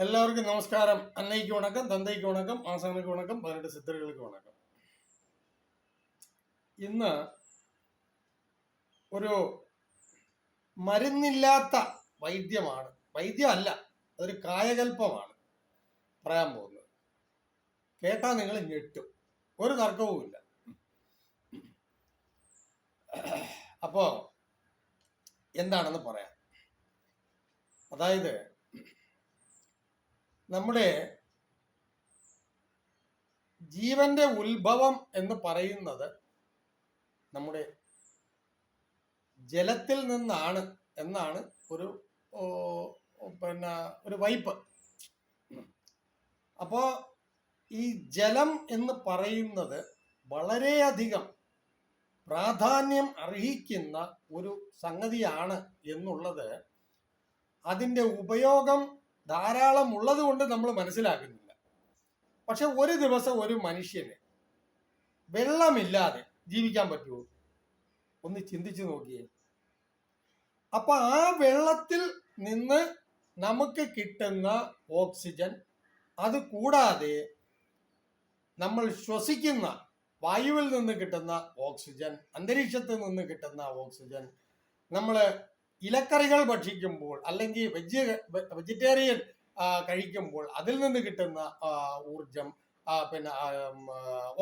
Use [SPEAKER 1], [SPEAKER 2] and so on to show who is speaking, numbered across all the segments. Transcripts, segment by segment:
[SPEAKER 1] എല്ലാവർക്കും നമസ്കാരം. അന്നയ്ക്ക് വണക്കം തന്തയ്ക്ക് വണക്കം ആസാനയ്ക്ക് വണക്കം പതിനെട്ട് സിദ്ധറുകൾക്ക് വണക്കം. ഇന്ന് ഒരു മരുന്നില്ലാത്ത വൈദ്യമാണ്. വൈദ്യമല്ല അതൊരു കായകൽപ്പമാണ് പറയാൻ പോകുന്നത്. കേട്ടാ നിങ്ങൾ ഞെട്ടും. ഒരു തർക്കവുമില്ല അപ്പോ എന്താണെന്ന് പറയാം. അതായത് നമ്മുടെ ജീവന്റെ ഉത്ഭവം എന്ന് പറയുന്നത് നമ്മുടെ ജലത്തിൽ നിന്നാണ് എന്നാണ് ഒരു പിന്നെ ഒരു വൈപ്പ്. അപ്പോ ഈ ജലം എന്ന് പറയുന്നത് വളരെയധികം പ്രാധാന്യം അർഹിക്കുന്ന ഒരു സംഗതിയാണ് എന്നുള്ളത് അതിന്റെ ഉപയോഗം ധാരാളം ഉള്ളത് കൊണ്ട് നമ്മൾ മനസ്സിലാക്കുന്നില്ല. പക്ഷെ ഒരു ദിവസം ഒരു മനുഷ്യന് വെള്ളമില്ലാതെ ജീവിക്കാൻ പറ്റുമോ ഒന്ന് ചിന്തിച്ചു നോക്കിയേ. അപ്പൊ ആ വെള്ളത്തിൽ നിന്ന് നമുക്ക് കിട്ടുന്ന ഓക്സിജൻ അത് കൂടാതെ നമ്മൾ ശ്വസിക്കുന്ന വായുവിൽ നിന്ന് കിട്ടുന്ന ഓക്സിജൻ അന്തരീക്ഷത്തിൽ നിന്ന് കിട്ടുന്ന ഓക്സിജൻ നമ്മൾ ഇലക്കറികൾ ഭക്ഷിക്കുമ്പോൾ അല്ലെങ്കിൽ വെജ് വെജിറ്റേറിയൻ കഴിക്കുമ്പോൾ അതിൽ നിന്ന് കിട്ടുന്ന ഊർജം പിന്നെ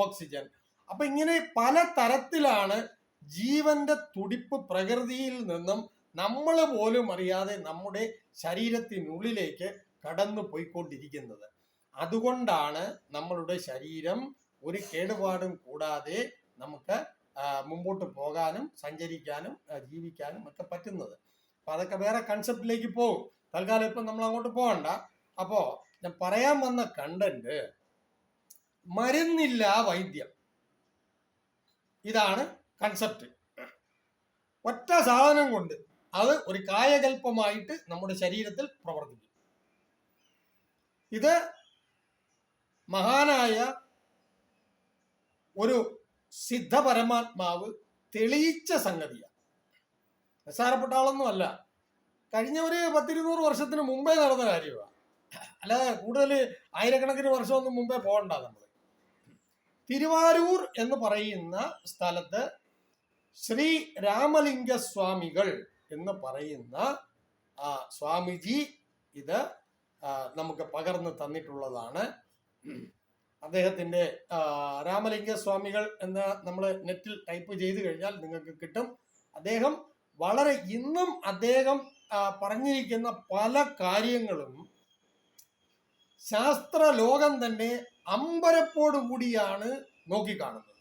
[SPEAKER 1] ഓക്സിജൻ. അപ്പൊ ഇങ്ങനെ പല തരത്തിലാണ് ജീവന്റെ തുടിപ്പ് പ്രകൃതിയിൽ നിന്നും നമ്മൾ പോലും അറിയാതെ നമ്മുടെ ശരീരത്തിനുള്ളിലേക്ക് കടന്നു പോയിക്കൊണ്ടിരിക്കുന്നത്. അതുകൊണ്ടാണ് നമ്മളുടെ ശരീരം ഒരു കേടുപാടും കൂടാതെ നമുക്ക് മുമ്പോട്ട് പോകാനും സഞ്ചരിക്കാനും ജീവിക്കാനും ഒക്കെ പറ്റുന്നത്. അപ്പൊ അതൊക്കെ വേറെ കൺസെപ്റ്റിലേക്ക് പോകും. തൽക്കാലം ഇപ്പം നമ്മൾ അങ്ങോട്ട് പോകണ്ട. അപ്പോ ഞാൻ പറയാൻ വന്ന കണ്ടന്റ് മരുന്നില്ല വൈദ്യം. ഇതാണ് കൺസെപ്റ്റ് ഒറ്റ സാധനം കൊണ്ട് അത് ഒരു കായകൽപ്പമായിട്ട് നമ്മുടെ ശരീരത്തിൽ പ്രവർത്തിക്കും. ഇത് മഹാനായ ഒരു സിദ്ധ പരമാത്മാവ് തെളിയിച്ച സംഗതിയാണ്. നിസ്സാരപ്പെട്ട ആളൊന്നും അല്ല. കഴിഞ്ഞ ഒരു പത്തിരുന്നൂറ് വർഷത്തിന് മുമ്പേ നടന്ന കാര്യമാണ്. അല്ലാതെ കൂടുതൽ ആയിരക്കണക്കിന് വർഷമൊന്നും മുമ്പേ പോകണ്ട നമ്മൾ തിരുവാരൂർ എന്ന് പറയുന്ന സ്ഥലത്ത് ശ്രീ രാമലിംഗ സ്വാമികൾ എന്ന് പറയുന്ന ആ, സ്വാമിജി ഇത് നമുക്ക് പകർന്നു തന്നിട്ടുള്ളതാണ്. അദ്ദേഹത്തിന്റെ രാമലിംഗ സ്വാമികൾ എന്ന് നമ്മൾ നെറ്റിൽ ടൈപ്പ് ചെയ്ത് കഴിഞ്ഞാൽ നിങ്ങൾക്ക് കിട്ടും. അദ്ദേഹം വളരെ ഇന്നും അദ്ദേഹം പറഞ്ഞിരിക്കുന്ന പല കാര്യങ്ങളും ശാസ്ത്ര ലോകം തന്നെ അമ്പരപ്പോടു കൂടിയാണ് നോക്കിക്കാണുന്നത്.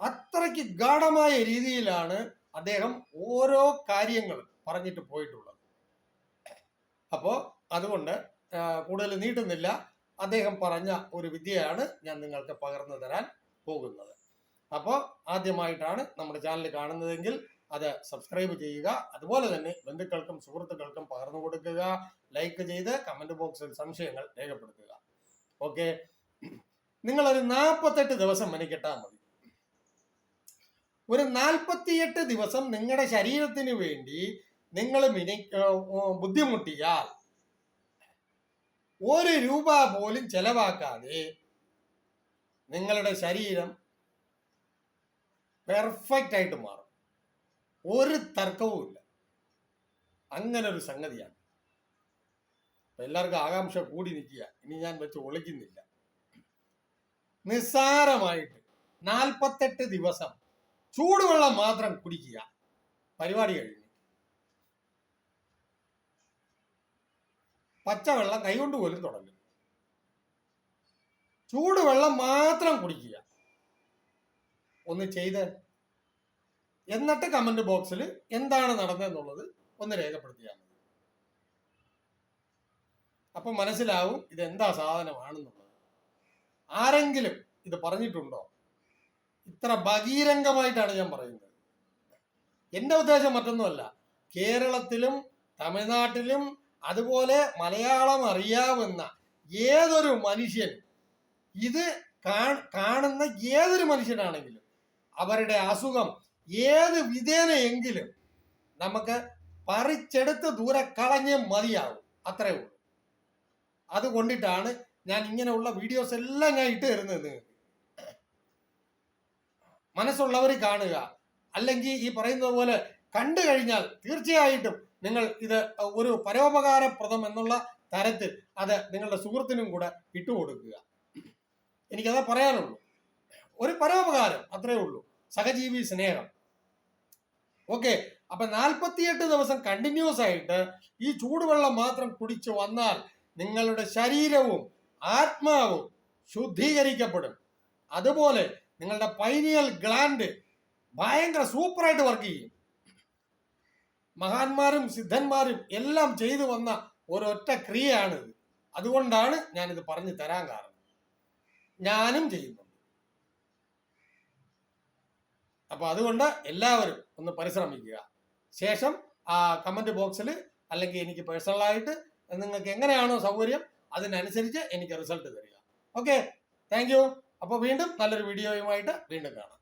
[SPEAKER 1] അത്രയ്ക്ക് ഗാഠമായ രീതിയിലാണ് അദ്ദേഹം ഓരോ കാര്യങ്ങളും പറഞ്ഞിട്ട് പോയിട്ടുള്ളത്. അപ്പോൾ അതുകൊണ്ട് കൂടുതൽ നീട്ടുന്നില്ല. അദ്ദേഹം പറഞ്ഞ ഒരു വിദ്യയാണ് ഞാൻ നിങ്ങൾക്ക് പകർന്നു തരാൻ പോകുന്നത്. അപ്പോൾ ആദ്യമായിട്ടാണ് നമ്മുടെ ചാനൽ കാണുന്നതെങ്കിൽ അത് സബ്സ്ക്രൈബ് ചെയ്യുക. അതുപോലെ തന്നെ ബന്ധുക്കൾക്കും സുഹൃത്തുക്കൾക്കും പകർന്നു കൊടുക്കുക. ലൈക്ക് ചെയ്ത് കമന്റ് ബോക്സിൽ സംശയങ്ങൾ രേഖപ്പെടുത്തുക. ഓക്കെ നിങ്ങളൊരു നാൽപ്പത്തെട്ട് ദിവസം മെനക്കെട്ടാൽ മതി. ഒരു നാൽപ്പത്തിയെട്ട് ദിവസം നിങ്ങളുടെ ശരീരത്തിന് വേണ്ടി നിങ്ങൾ മിനി ബുദ്ധിമുട്ടിയാൽ ഒരു രൂപ പോലും ചെലവാക്കാതെ നിങ്ങളുടെ ശരീരം പെർഫെക്റ്റ് ആയിട്ട് മാറും. ഒരു തർക്കവുമില്ല അങ്ങനെ ഒരു സംഗതിയാണ്. എല്ലാവർക്കും ആകാംക്ഷ കൂടി നിൽക്കുക. ഇനി ഞാൻ വെച്ച് ഒളിക്കുന്നില്ല. നിസ്സാരമായിട്ട് നാൽപ്പത്തെട്ട് ദിവസം ചൂടുവെള്ളം മാത്രം കുടിക്കുക. പരിപാടി കഴിഞ്ഞു. പച്ചവെള്ളം കൈകൊണ്ട് പോലും തുടങ്ങും. ചൂടുവെള്ളം മാത്രം കുടിക്കുക. ഒന്ന് ചെയ്ത് എന്നിട്ട് കമന്റ് ബോക്സിൽ എന്താണ് നടന്നതെന്നുള്ളത് ഒന്ന് രേഖപ്പെടുത്തിയാൽ മതി. അപ്പൊ മനസ്സിലാവും ഇത് എന്താ സാധനമാണെന്നുള്ളത്. ആരെങ്കിലും ഇത് പറഞ്ഞിട്ടുണ്ടോ? ഇത്ര ഭഗീരംഗമായിട്ടാണ് ഞാൻ പറയുന്നത്. എന്റെ ഉദ്ദേശം മറ്റൊന്നുമല്ല. കേരളത്തിലും തമിഴ്നാട്ടിലും അതുപോലെ മലയാളം അറിയാവുന്ന ഏതൊരു മനുഷ്യൻ ഇത് കാണുന്ന ഏതൊരു മനുഷ്യനാണെങ്കിലും അവരുടെ അസുഖം ഏത് വിധേനയെങ്കിലും നമുക്ക് പറിച്ചെടുത്ത് ദൂരെ കളഞ്ഞ് മതിയാവും. അത്രേ ഉള്ളൂ. അതുകൊണ്ടിട്ടാണ് ഞാൻ ഇങ്ങനെയുള്ള വീഡിയോസ് എല്ലാം ഞാൻ ഇട്ട് തരുന്നത്. മനസ്സുള്ളവർ കാണുക. അല്ലെങ്കിൽ ഈ പറയുന്നത് പോലെ കണ്ടു കഴിഞ്ഞാൽ തീർച്ചയായിട്ടും നിങ്ങൾ ഇത് ഒരു പരോപകാരപ്രദം എന്നുള്ള തരത്തിൽ അത് നിങ്ങളുടെ സുഹൃത്തിനും കൂടെ ഇട്ടുകൊടുക്കുക. എനിക്കത് പറയാനുള്ളൂ. ഒരു പരോപകാരം അത്രേ ഉള്ളൂ. സഹജീവി സ്നേഹം. ഓക്കെ അപ്പൊ നാൽപ്പത്തിയെട്ട് ദിവസം കണ്ടിന്യൂസ് ആയിട്ട് ഈ ചൂടുവെള്ളം മാത്രം കുടിച്ചു വന്നാൽ നിങ്ങളുടെ ശരീരവും ആത്മാവും ശുദ്ധീകരിക്കപ്പെടും. അതുപോലെ നിങ്ങളുടെ പൈനിയൽ ഗ്ലാൻഡ് ഭയങ്കര സൂപ്പറായിട്ട് വർക്ക് ചെയ്യും. മഹാന്മാരും സിദ്ധന്മാരും എല്ലാം ചെയ്തു വന്ന ഒരൊറ്റ ക്രിയയാണിത്. അതുകൊണ്ടാണ് ഞാനിത് പറഞ്ഞു തരാൻ കാരണം. ഞാനും ചെയ്യുന്നുണ്ട്. അപ്പൊ അതുകൊണ്ട് എല്ലാവരും ഒന്ന് പരിശ്രമിക്കുക. ശേഷം ആ കമന്റ് ബോക്സിൽ അല്ലെങ്കിൽ എനിക്ക് പേഴ്സണലായിട്ട് നിങ്ങൾക്ക് എങ്ങനെയാണോ സൗകര്യം അതിനനുസരിച്ച് എനിക്ക് റിസൾട്ട് തരിക. ഓക്കെ താങ്ക് യു അപ്പോൾ വീണ്ടും നല്ലൊരു വീഡിയോയുമായിട്ട് വീണ്ടും കാണാം.